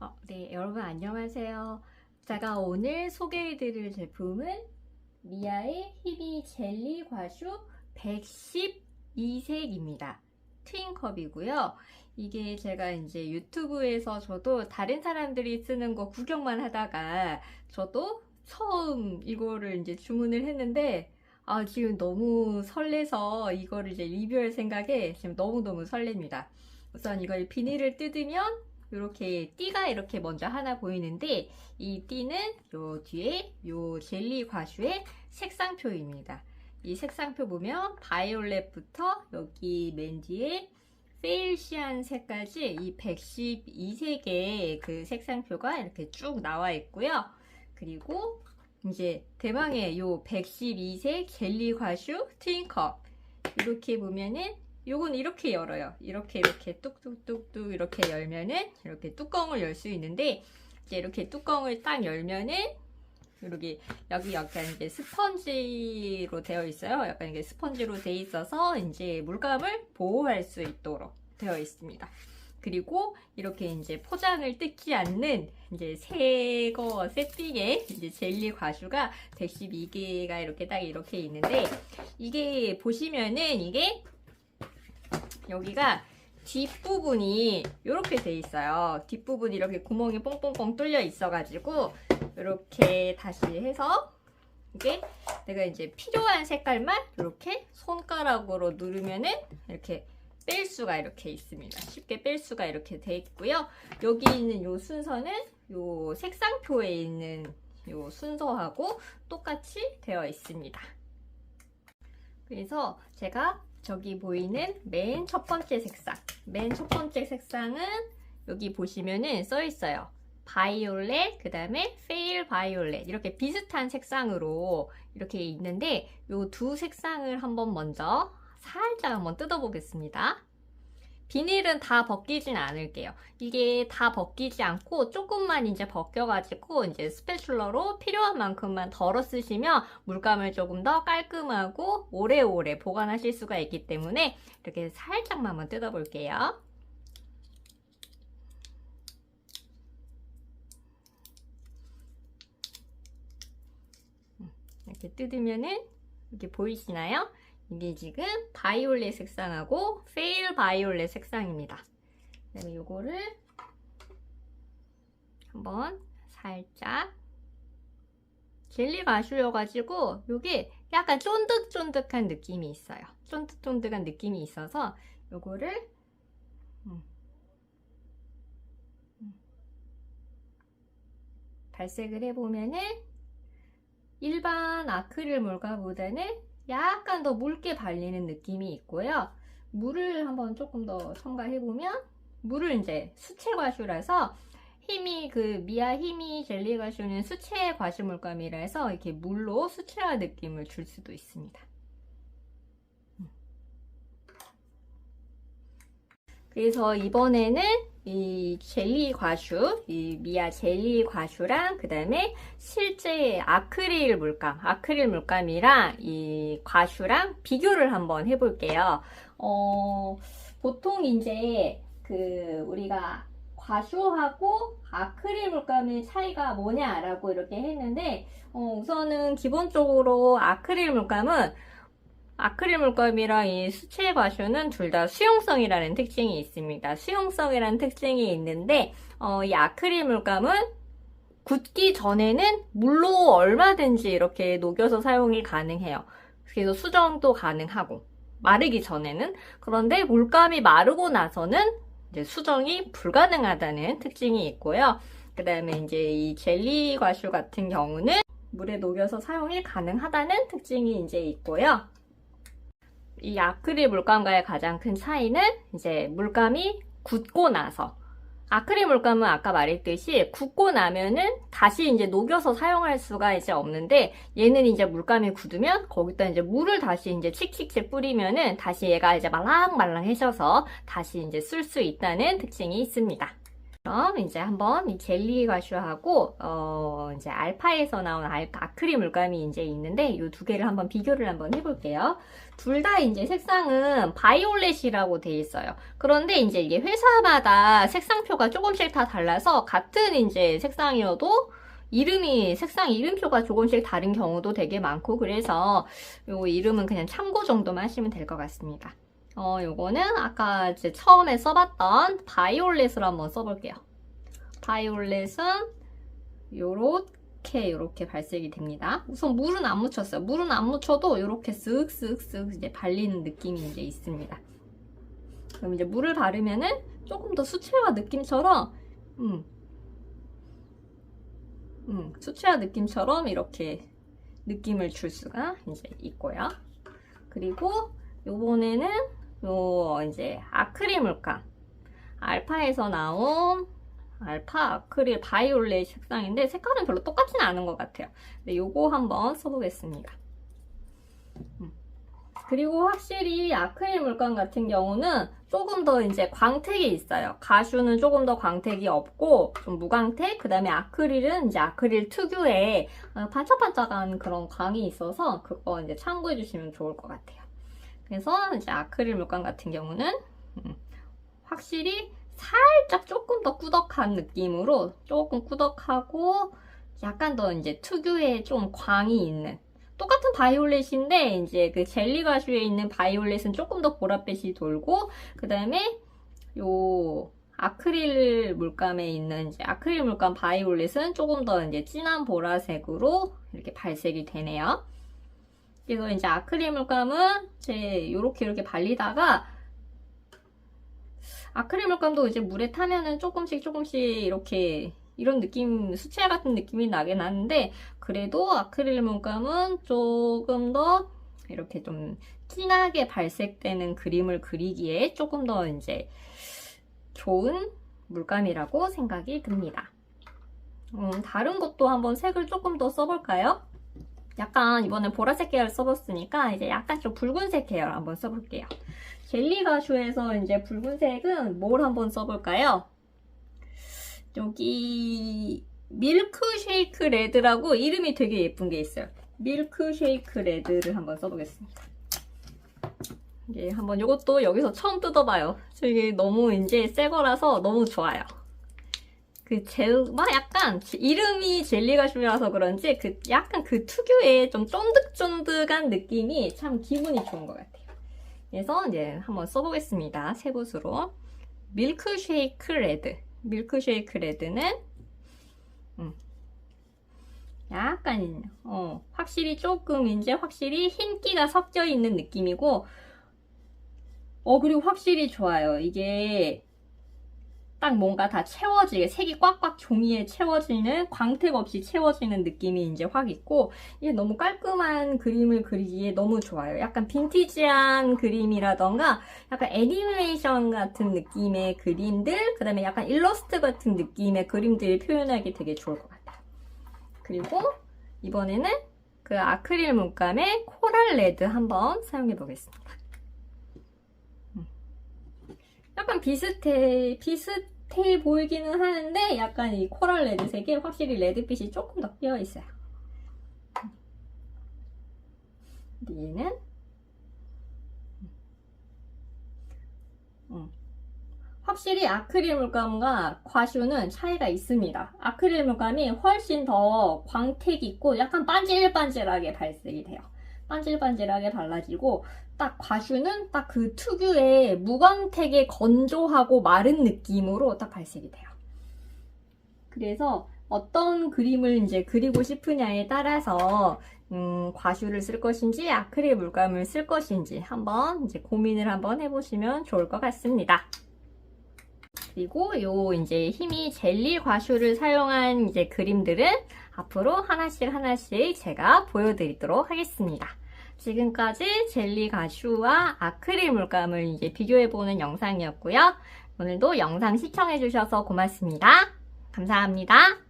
어, 네, 여러분 안녕하세요. 제가 오늘 소개해드릴 제품은 미아의 히비 젤리 과슈 112색입니다. 트윈컵이고요. 이게 제가 이제 유튜브에서 저도 다른 사람들이 쓰는 거 구경만 하다가 저도 처음 이거를 이제 주문을 했는데 아, 지금 너무 설레서 이거를 이제 리뷰할 생각에 지금 너무너무 설렙니다. 우선 이걸 비닐을 뜯으면 이렇게 띠가 이렇게 먼저 하나 보이는데 이 띠는 요 뒤에 요 젤리 과슈의 색상표입니다. 이 색상표 보면 바이올렛부터 여기 맨 뒤에 페일시안 색까지 이 112색의 그 색상표가 이렇게 쭉 나와 있고요. 그리고 이제 대망의 요 112색 젤리 과슈 트윈컵 이렇게 보면은 요건 이렇게 열어요. 이렇게 이렇게 뚝뚝뚝뚝 이렇게 열면은 이렇게 뚜껑을 열 수 있는데 이제 이렇게 뚜껑을 딱 열면은 여기 여기 약간 이제 스펀지로 되어 있어요. 약간 이게 스펀지로 되어 있어서 이제 물감을 보호할 수 있도록 되어 있습니다. 그리고 이렇게 이제 포장을 뜯지 않는 이제 새거 세팅의 이제 젤리 과슈가 112개가 이렇게 딱 이렇게 있는데 이게 보시면은 이게 여기가 뒷부분이 이렇게 돼 있어요. 뒷부분이 이렇게 구멍이 뽕뽕뽕 뚫려 있어가지고 이렇게 다시 해서 이게 내가 이제 필요한 색깔만 이렇게 손가락으로 누르면은 이렇게 뺄 수가 이렇게 있습니다. 쉽게 뺄 수가 이렇게 돼 있고요. 여기 있는 요 순서는 요 색상표에 있는 요 순서하고 똑같이 되어 있습니다. 그래서 제가 저기 보이는 맨 첫 번째 색상. 맨 첫 번째 색상은 여기 보시면은 써 있어요. 바이올렛, 그 다음에 페일 바이올렛. 이렇게 비슷한 색상으로 이렇게 있는데 요두 색상을 한번 먼저 살짝 한번 뜯어 보겠습니다. 비닐은 다 벗기진 않을게요. 이게 다 벗기지 않고 조금만 이제 벗겨가지고 이제 스패츌러로 필요한 만큼만 덜어 쓰시면 물감을 조금 더 깔끔하고 오래오래 보관하실 수가 있기 때문에 이렇게 살짝만 한번 뜯어볼게요. 음, 이렇게 뜯으면은 이렇게 보이시나요? 이게 지금 바이올렛 색상하고 페일 바이올렛 색상입니다. 그다음에 요거를 한번 살짝 젤리 마슈여가지고 요게 약간 쫀득쫀득한 느낌이 있어요. 쫀득쫀득한 느낌이 있어서 요거를 음. 음. 발색을 해보면은 일반 아크릴 물감보다는 약간 더 묽게 발리는 느낌이 있고요. 물을 한번 조금 더 첨가해보면 물을 이제 수채 과슈라서 힘이 그 미아 힘이 젤리 과슈는 수채 과슈 물감이라서 이렇게 물로 수채화 느낌을 줄 수도 있습니다. 그래서 이번에는 이 젤리 과슈, 이 미아 젤리 과슈랑 그 다음에 실제 아크릴 물감, 아크릴 물감이랑 이 과슈랑 비교를 한번 해볼게요. 어, 보통 이제 그 우리가 과슈하고 아크릴 물감의 차이가 뭐냐라고 이렇게 했는데 어, 우선은 기본적으로 아크릴 물감은 아크릴 물감이랑 이 수채 과슈는 둘 다 수용성이라는 특징이 있습니다. 수용성이라는 특징이 있는데 어, 이 아크릴 물감은 굳기 전에는 물로 얼마든지 이렇게 녹여서 사용이 가능해요. 그래서 수정도 가능하고 마르기 전에는 그런데 물감이 마르고 나서는 이제 수정이 불가능하다는 특징이 있고요. 그 다음에 이제 이 젤리 과슈 같은 경우는 물에 녹여서 사용이 가능하다는 특징이 이제 있고요. 이 아크릴 물감과의 가장 큰 차이는 이제 물감이 굳고 나서 아크릴 물감은 아까 말했듯이 굳고 나면은 다시 이제 녹여서 사용할 수가 이제 없는데 얘는 이제 물감이 굳으면 거기다 이제 물을 다시 이제 칙칙칙 뿌리면은 다시 얘가 이제 말랑말랑해져서 다시 이제 쓸 수 있다는 특징이 있습니다. 그럼 이제 한번 이 젤리 가슈하고 어 이제 알파에서 나온 알, 아크릴 물감이 이제 있는데 이 두 개를 한번 비교를 한번 해볼게요. 둘 다 이제 색상은 바이올렛이라고 돼 있어요. 그런데 이제 이게 회사마다 색상표가 조금씩 다 달라서 같은 이제 색상이어도 이름이 색상 이름표가 조금씩 다른 경우도 되게 많고 그래서 요 이름은 그냥 참고 정도만 하시면 될 것 같습니다. 어, 요거는 아까 이제 처음에 써봤던 바이올렛으로 한번 써볼게요. 바이올렛은 요렇게 요렇게 발색이 됩니다. 우선 물은 안 묻혔어요. 물은 안 묻혀도 요렇게 쓱쓱쓱 이제 발리는 느낌이 이제 있습니다. 그럼 이제 물을 바르면은 조금 더 수채화 느낌처럼 음, 음, 수채화 느낌처럼 이렇게 느낌을 줄 수가 이제 있고요. 그리고 요번에는 요 이제 아크릴 물감 알파에서 나온 알파 아크릴 바이올렛 색상인데 색깔은 별로 똑같지는 않은 것 같아요. 근데 요거 한번 써보겠습니다. 음. 그리고 확실히 아크릴 물감 같은 경우는 조금 더 이제 광택이 있어요. 가슈는 조금 더 광택이 없고 좀 무광택, 그 다음에 아크릴은 이제 아크릴 특유의 어, 반짝반짝한 그런 광이 있어서 그거 이제 참고해 주시면 좋을 것 같아요. 그래서 이제 아크릴 물감 같은 경우는 음, 확실히 살짝 조금 더 꾸덕한 느낌으로 조금 꾸덕하고 약간 더 이제 특유의 좀 광이 있는 똑같은 바이올렛인데 이제 그 젤리 가슈에 있는 바이올렛은 조금 더 보랏빛이 돌고 그 다음에 요 아크릴 물감에 있는 이제 아크릴 물감 바이올렛은 조금 더 이제 진한 보라색으로 이렇게 발색이 되네요. 그래서 이제 아크릴 물감은 이제 요렇게 이렇게 발리다가 아크릴 물감도 이제 물에 타면은 조금씩 조금씩 이렇게 이런 느낌, 수채화 같은 느낌이 나긴 하는데 그래도 아크릴 물감은 조금 더 이렇게 좀 진하게 발색되는 그림을 그리기에 조금 더 이제 좋은 물감이라고 생각이 듭니다. 음, 다른 것도 한번 색을 조금 더 써볼까요? 약간 이번에 보라색 계열 써봤으니까 이제 약간 좀 붉은색 계열 한번 써볼게요. 젤리 가슈에서 이제 붉은색은 뭘 한번 써볼까요? 여기 밀크 쉐이크 레드라고 이름이 되게 예쁜 게 있어요. 밀크 쉐이크 레드를 한번 써보겠습니다. 이게 한번 이것도 여기서 처음 뜯어봐요. 이게 너무 이제 새 거라서 너무 좋아요. 그 젤, 막 약간 이름이 젤리 가슈라서 그런지 그 약간 그 특유의 좀 쫀득쫀득한 느낌이 참 기분이 좋은 것 같아요. 그래서 이제 한번 써보겠습니다. 새 붓으로 밀크쉐이크 레드. 밀크쉐이크 레드는 음, 약간 어, 확실히 조금 이제 확실히 흰기가 섞여 있는 느낌이고 어 그리고 확실히 좋아요. 이게 딱 뭔가 다 채워지게 색이 꽉꽉 종이에 채워지는 광택 없이 채워지는 느낌이 이제 확 있고 이게 너무 깔끔한 그림을 그리기에 너무 좋아요. 약간 빈티지한 그림이라던가 약간 애니메이션 같은 느낌의 그림들 그 다음에 약간 일러스트 같은 느낌의 그림들을 표현하기 되게 좋을 것 같아요. 그리고 이번에는 그 아크릴 물감의 코랄 레드 한번 사용해 보겠습니다. 약간 비슷해, 비슷해 보이기는 하는데 약간 이 코랄 레드색에 확실히 레드빛이 조금 더 끼어 있어요. 얘는 음. 확실히 아크릴 물감과 과슈는 차이가 있습니다. 아크릴 물감이 훨씬 더 광택 있고 약간 반질반질하게 발색이 돼요. 반질반질하게 발라지고 딱 과슈는 딱 그 특유의 무광택의 건조하고 마른 느낌으로 딱 발색이 돼요. 그래서 어떤 그림을 이제 그리고 싶으냐에 따라서 음, 과슈를 쓸 것인지 아크릴 물감을 쓸 것인지 한번 이제 고민을 한번 해보시면 좋을 것 같습니다. 그리고 요 이제 힘이 젤리 과슈를 사용한 이제 그림들은 앞으로 하나씩 하나씩 제가 보여드리도록 하겠습니다. 지금까지 젤리 가슈와 아크릴 물감을 이제 비교해보는 영상이었고요. 오늘도 영상 시청해주셔서 고맙습니다. 감사합니다.